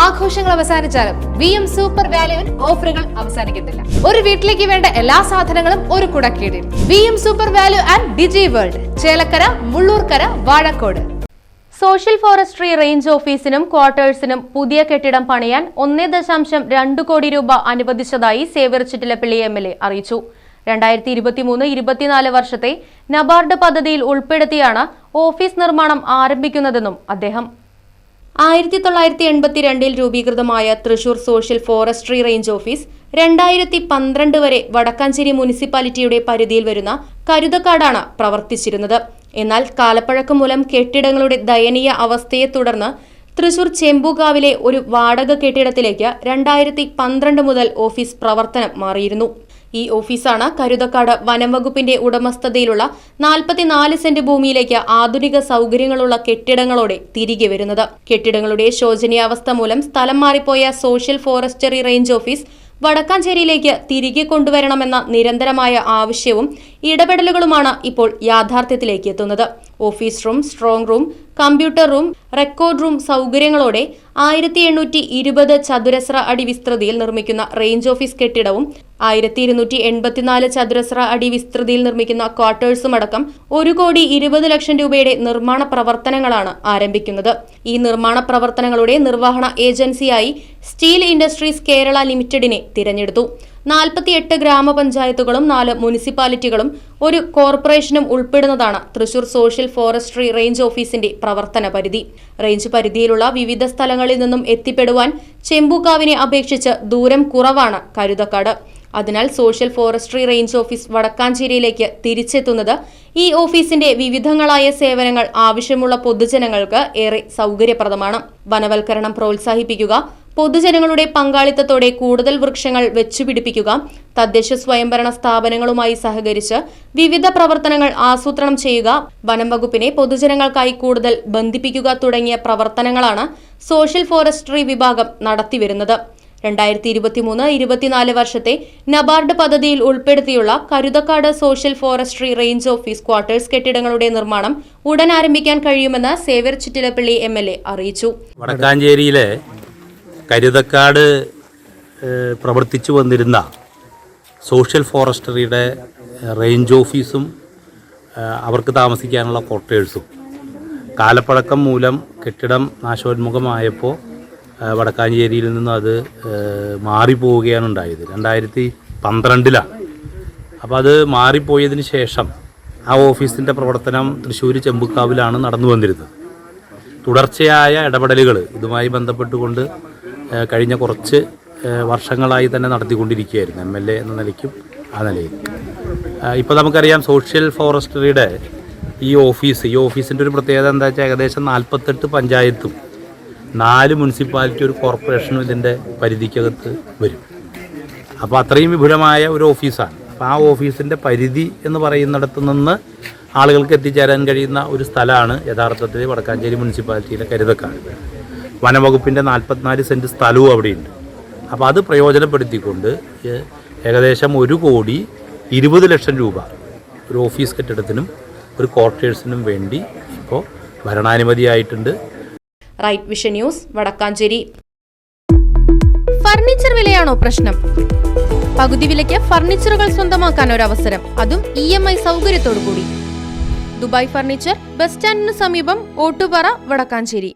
ആഘോഷങ്ങൾ അവസാനിച്ചാലും V M super വാല്യുവിൽ ഓഫറുകൾ അവസാനിക്കുന്നില്ല. ഒരു വീട്ടിലേക്ക് വേണ്ട എല്ലാ സാധനങ്ങളും ഒരു കുടക്കീടിൽ. V M super value and digi world Chelakkara Mullurkara Vazhakkode. Social forestry range ഓഫീസിനും ക്വാർട്ടേഴ്സിനും പുതിയ കെട്ടിടം പണിയാൻ ഒന്നേ ദശാംശം രണ്ട് കോടി രൂപ അനുവദിച്ചതായി സേവ്യർ എം എൽ എ അറിയിച്ചു. രണ്ടായിരത്തി ഇരുപത്തിമൂന്ന് ഇരുപത്തിനാല് വർഷത്തെ നബാർഡ് പദ്ധതിയിൽ ഉൾപ്പെടുത്തിയാണ് ഓഫീസ് നിർമ്മാണം ആരംഭിക്കുന്നതെന്നും അദ്ദേഹം ആയിരത്തി തൊള്ളായിരത്തി എൺപത്തിരണ്ടിൽ രൂപീകൃതമായ Thrissur social forestry range office രണ്ടായിരത്തി പന്ത്രണ്ട് വരെ വടക്കാഞ്ചേരി മുനിസിപ്പാലിറ്റിയുടെ പരിധിയിൽ വരുന്ന കരുതക്കാടാണ് പ്രവർത്തിച്ചിരുന്നത്. എന്നാൽ കാലപ്പഴക്കം മൂലം കെട്ടിടങ്ങളുടെ ദയനീയ അവസ്ഥയെ തുടർന്ന് തൃശൂർ ചെമ്പുകാവിലെ ഒരു വാടക കെട്ടിടത്തിലേക്ക് രണ്ടായിരത്തി പന്ത്രണ്ട് മുതൽ ഓഫീസ് പ്രവർത്തനം മാറിയിരുന്നു. ഈ ഓഫീസാണ് കരുതക്കാട് വനംവകുപ്പിന്റെ ഉടമസ്ഥതയിലുള്ള നാൽപ്പത്തിനാല് സെന്റ് ഭൂമിയിലേക്ക് ആധുനിക സൗകര്യങ്ങളുള്ള കെട്ടിടങ്ങളോടെ തിരികെ വരുന്നത്. കെട്ടിടങ്ങളുടെ ശോചനീയാവസ്ഥ മൂലം സ്ഥലം മാറിപ്പോയ സോഷ്യൽ ഫോറസ്റ്ററി റേഞ്ച് ഓഫീസ് വടക്കാഞ്ചേരിയിലേക്ക് തിരികെ കൊണ്ടുവരണമെന്ന നിരന്തരമായ ആവശ്യവും ഇടപെടലുകളുമാണ് ഇപ്പോൾ യാഥാർത്ഥ്യത്തിലേക്ക് എത്തുന്നത്. Office room strong room computer room record room സൗകര്യങ്ങളോടെ ആയിരത്തി എണ്ണൂറ്റി ഇരുപത് ചതുരശ്ര അടി വിസ്തൃതിയിൽ നിർമ്മിക്കുന്ന റേഞ്ച് ഓഫീസ് കെട്ടിടവും ആയിരത്തി ഇരുന്നൂറ്റി എൺപത്തിനാല് ചതുരശ്ര അടി വിസ്തൃതിയിൽ നിർമ്മിക്കുന്ന ക്വാർട്ടേഴ്സും അടക്കം ഒരു കോടി ഇരുപത് ലക്ഷം രൂപയുടെ നിർമ്മാണ പ്രവർത്തനങ്ങളാണ് ആരംഭിക്കുന്നത്. ഈ നിർമ്മാണ പ്രവർത്തനങ്ങളുടെ നിർവഹണ ഏജൻസിയായി സ്റ്റീൽ ഇൻഡസ്ട്രീസ് കേരള ലിമിറ്റഡിനെ തിരഞ്ഞെടുത്തു. നാൽപ്പത്തിയെട്ട് ഗ്രാമപഞ്ചായത്തുകളും നാല് മുനിസിപ്പാലിറ്റികളും ഒരു കോർപ്പറേഷനും ഉൾപ്പെടുന്നതാണ് തൃശൂർ സോഷ്യൽ ഫോറസ്ട്രി റേഞ്ച് ഓഫീസിന്റെ പ്രവർത്തന പരിധി. റേഞ്ച് പരിധിയിലുള്ള വിവിധ സ്ഥലങ്ങളിൽ നിന്നും എത്തിപ്പെടുവാൻ ചെമ്പൂക്കാവിനെ അപേക്ഷിച്ച് ദൂരം കുറവാണ് കരുതക്കാട്. അതിനാൽ സോഷ്യൽ ഫോറസ്ട്രി റേഞ്ച് ഓഫീസ് വടക്കാഞ്ചേരിയിലേക്ക് തിരിച്ചെത്തുന്നത് ഈ ഓഫീസിന്റെ വിവിധങ്ങളായ സേവനങ്ങൾ ആവശ്യമുള്ള പൊതുജനങ്ങൾക്ക് ഏറെ സൗകര്യപ്രദമാണ്. വനവൽക്കരണം പ്രോത്സാഹിപ്പിക്കുക പൊതുജനങ്ങളുടെ പങ്കാളിത്തത്തോടെ കൂടുതൽ വൃക്ഷങ്ങൾ വെച്ചുപിടിപ്പിക്കുക തദ്ദേശ സ്വയംഭരണ സ്ഥാപനങ്ങളുമായി സഹകരിച്ച് വിവിധ പ്രവർത്തനങ്ങൾ ആസൂത്രണം ചെയ്യുക വനം വകുപ്പിനെ പൊതുജനങ്ങൾക്കായി കൂടുതൽ ബന്ധിപ്പിക്കുക തുടങ്ങിയ പ്രവർത്തനങ്ങളാണ് സോഷ്യൽ ഫോറസ്ട്രി വിഭാഗം നടത്തിവരുന്നത്. രണ്ടായിരത്തി ഇരുപത്തിമൂന്ന് ഇരുപത്തിനാല് വർഷത്തെ നബാർഡ് പദ്ധതിയിൽ ഉൾപ്പെടുത്തിയുള്ള Karuthakkad social forestry range office quarters കെട്ടിടങ്ങളുടെ നിർമ്മാണം ഉടൻ ആരംഭിക്കാൻ കഴിയുമെന്ന് Xavier Chittilappilly M L A അറിയിച്ചു. വടക്കാഞ്ചേരിയിലെ കരുതക്കാട് പ്രവർത്തിച്ചു വന്നിരുന്ന സോഷ്യൽ ഫോറസ്ട്രിയുടെ റേഞ്ച് ഓഫീസും അവർക്ക് താമസിക്കാനുള്ള ക്വാർട്ടേഴ്സും. കാലപ്പഴക്കം മൂലം കെട്ടിടം നാശോന്മുഖമായപ്പോൾ വടക്കാഞ്ചേരിയിൽ നിന്ന് അത് മാറിപ്പോവുകയാണ് ഉണ്ടായത്. രണ്ടായിരത്തി പന്ത്രണ്ടിലാണ്. അപ്പോൾ അത് മാറിപ്പോയതിന് ശേഷം ആ ഓഫീസിന്റെ പ്രവർത്തനം തൃശ്ശൂർ ചെമ്പുക്കാവിലാണ് നടന്നു വന്നിരുന്നത്. തുടർച്ചയായ ഇടപെടലുകൾ ഇതുമായി ബന്ധപ്പെട്ടുകൊണ്ട് കഴിഞ്ഞ കുറച്ച് വർഷങ്ങളായി തന്നെ നടത്തിക്കൊണ്ടിരിക്കുകയായിരുന്നു. എം എൽ എ എന്ന നിലയ്ക്കും ആ നിലയിൽ ഇപ്പോൾ നമുക്കറിയാം സോഷ്യൽ ഫോറസ്ട്രിയുടെ ഈ ഓഫീസ് ഈ ഓഫീസിന്റെ ഒരു പ്രത്യേകത എന്താ വെച്ചാൽ ഏകദേശം നാൽപ്പത്തെട്ട് പഞ്ചായത്തും നാല് മുനിസിപ്പാലിറ്റി ഒരു കോർപ്പറേഷനും ഇതിന്റെ പരിധിക്കകത്ത് വരും. അപ്പോൾ അത്രയും വിപുലമായ ഒരു ഓഫീസാണ്. അപ്പോൾ ആ ഓഫീസിന്റെ പരിധി എന്ന് പറയുന്നിടത്ത് നിന്ന് ആളുകൾക്ക് എത്തിച്ചേരാൻ കഴിയുന്ന ഒരു സ്ഥലമാണ് യഥാർത്ഥത്തിൽ വടക്കാഞ്ചേരി മുനിസിപ്പാലിറ്റിയിലെ കരുതക്കാട്. വനവകുപ്പിന്റെ നാൽപ്പത്തിനാല് സെന്റ് സ്ഥലവും അവിടെയുണ്ട്. അപ്പോൾ അത് പ്രയോജനപ്പെടുത്തിക്കൊണ്ട് ഏകദേശം ഒരു കോടി ഇരുപത് ലക്ഷം രൂപ ഒരു ഓഫീസ് കെട്ടിടത്തിനും ഒരു ക്വാർട്ടേഴ്സിനും വേണ്ടി ഇപ്പോൾ ഭരണാനുമതിയായിട്ടുണ്ട്. Right vision news Vadakkanchery. Furniture വിലയാണോ പ്രശ്നം? പകുതി വിലയ്ക്ക് ഫർണിച്ചറുകൾ സ്വന്തമാക്കാൻ ഒരു അവസരം അതും ഇ എം ഐ സൗകര്യത്തോടു കൂടി ദുബായ് ഫർണിച്ചർ ബസ് സ്റ്റാൻഡിന് സമീപം ഓട്ടുപാറ വടക്കാഞ്ചേരി.